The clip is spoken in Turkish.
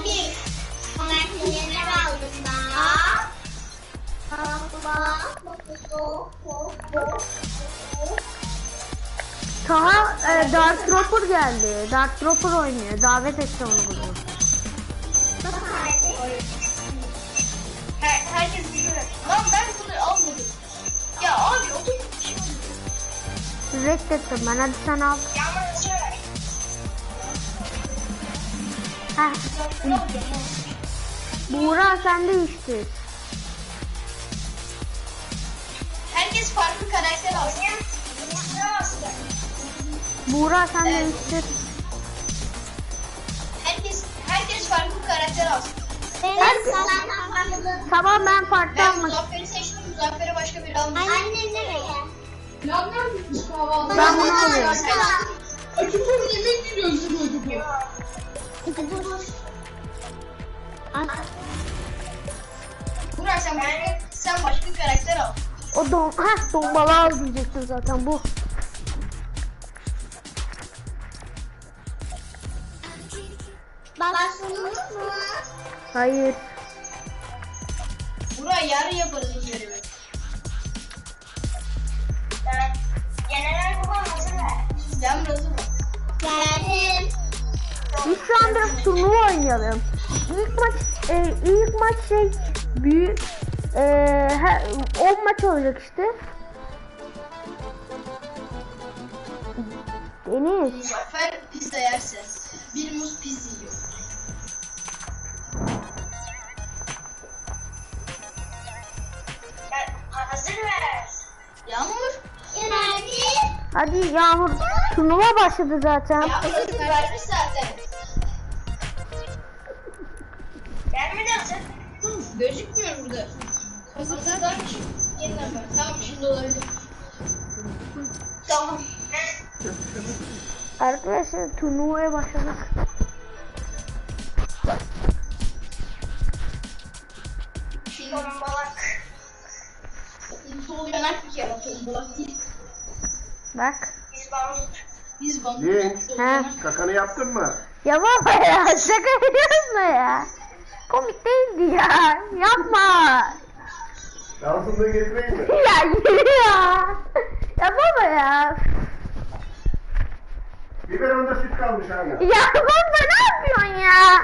Hadi. Ben neler aldım da. Taha e, Dark Dropper geldi. Dark Dropper oynuyor. Davet etti onu buraya. Her, herkes biliyor. Lan ben bunu almadım. Ya abi otur. Reddettim ben. Hadi sen al. Yağmur şöyle. Heh. Buğra sen de içtir. Herkes farklı karakter alsın. Buğra sen de içtir. Herkes herkes farklı karakter alsın. Tamam ben farklı Ben almak Muzaffer'i seçtim. Muzaffer'e başka biri almış. Anne nereye? Gitmiş kahvaltı. Ben bunu alıyorum. Açıkçası yemek yiyorsun çocuk. Burak sen başka, sen başka karakter al. O don Heh, dombala al diyecektim zaten bu. Basılmış mı? Hayır. Burak yarın yaparız bu görevi. Biz şu an biraz turnuva oynayalım. İlk maç e, ilk maç şey büyük e, he- 10 maç olacak işte. Deniz. Muzaffer pizza yerse. Bir muz pizza yiyor. Hazır ver. Yağmur. Geldim. Hadi Yağmur turnuva başladı zaten. Yağmur hazır vermiş zaten. Gözükmüyor burada. Hazırlarmış. Yeniden ver. Tamam şimdi olabilir. Tamam. Arkadaşlar turnuvaya başladık. Şimdi balak. Sol yanak bir kere atıyorum. Balak değil. Bak. Biz bandık. Biz bandık. Yanak. Kakanı yaptın mı? Ya baba ya şaka ediyorsun ya. Komik değildi ya. Yapma. Yansınlığı getireyim mi? ya yürü ya. Ya baba ya. Biberonda süt kalmış hala. Ya baba ne yapıyorsun ya?